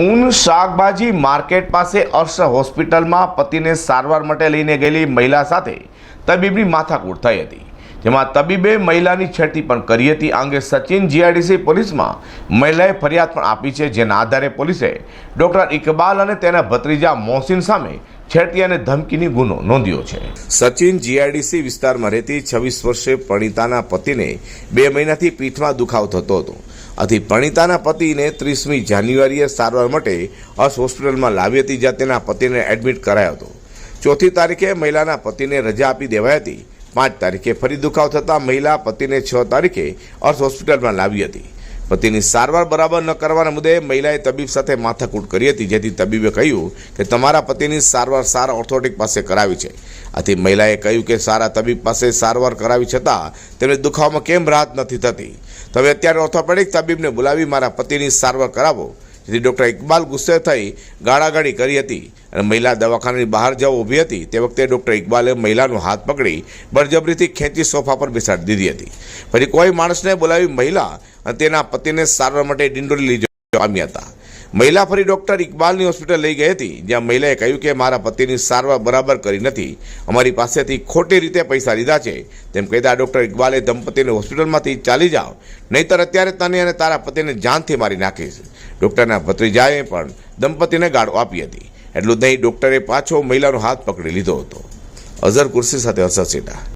ઊન શાકભાજી માર્કેટ પાસે અર્ષ હોસ્પિટલમાં પતિને સારવાર માટે લઈને ગયેલી મહિલા સાથે તબીબની માથાકૂટ થઈ હતી, જેમાં તબીબે મહિલાની છેડતી પણ કરી હતી. અંગે સચિન જીઆઈડીસી પોલીસમાં મહિલાએ ફરિયાદ પણ આપી છે, જેના આધારે પોલીસે ડોક્ટર ઇકબાલ અને તેના ભત્રીજા મોહસિન સામે છેડતી અને ધમકીની ગુનો નોંધ્યો છે. સચિન જીઆઈડીસી વિસ્તારમાં રહેતી છવ્વીસ વર્ષે પ્રણીતાના પતિને બે મહિનાથી પીઠમાં દુખાવો થતો હતો. આથી પ્રણીતાના પતિને ત્રીસમી જાન્યુઆરીએ સારવાર માટે અસ હોસ્પિટલમાં લાવી હતી, જ્યાં તેના પતિને એડમિટ કરાયો હતો. ચોથી તારીખે મહિલાના પતિને રજા આપી દેવાઈ હતી. પાંચ તારીખે ફરી દુખાવ થતાં મહિલા પતિને છ તારીખે અર્થ હોસ્પિટલમાં લાવી હતી. પતિની સારવાર બરાબર ન કરવાના મુદ્દે મહિલાએ તબીબ સાથે માથાકૂટ કરી હતી, જેથી તબીબે કહ્યું કે તમારા પતિની સારવાર સારા ઓર્થોટિક પાસે કરાવી છે. આથી મહિલાએ કહ્યું કે સારા તબીબ પાસે સારવાર કરાવી છતાં તેમને દુખાવામાં કેમ રાહત નથી થતી. તમે અત્યારે ઓર્થોપેડિક તબીબને બોલાવી મારા પતિની સારવાર કરાવો. જેથી ડૉક્ટર ઇકબાલ ગુસ્સે થઈ ગાળાગાળી કરી હતી અને મહિલા દવાખાનાની બહાર જવા ઊભી હતી. તે વખતે ડૉક્ટર ઇકબાલે મહિલાનો હાથ પકડી બળજબરીથી ખેંચી સોફા પર બેસાડી દીધી હતી. પછી કોઈ માણસને બોલાવી મહિલા અને તેના પતિને સારવાર માટે ડિંડોરી લઈ જવા પામ્યા હતા. મહિલા ફરી ડૉક્ટર ઇકબાલની હોસ્પિટલ લઈ ગઈ હતી, જ્યાં મહિલાએ કહ્યું કે મારા પતિની સારવાર બરાબર કરી નથી, અમારી પાસેથી ખોટી રીતે પૈસા લીધા છે. તેમ કહેતા ડૉક્ટર ઇકબાલે દંપતીને હોસ્પિટલમાંથી ચાલી જાઓ, નહીંતર અત્યારે તને અને તારા પતિને જાનથી મારી નાખીશ. ડૉક્ટરના ભત્રીજાએ પણ દંપતીને ગાળો આપી હતી. એટલું જ નહીં, ડૉક્ટરે પાછો મહિલાનો હાથ પકડી લીધો હતો. અઝર કુર્સી સાથે અસર સેટા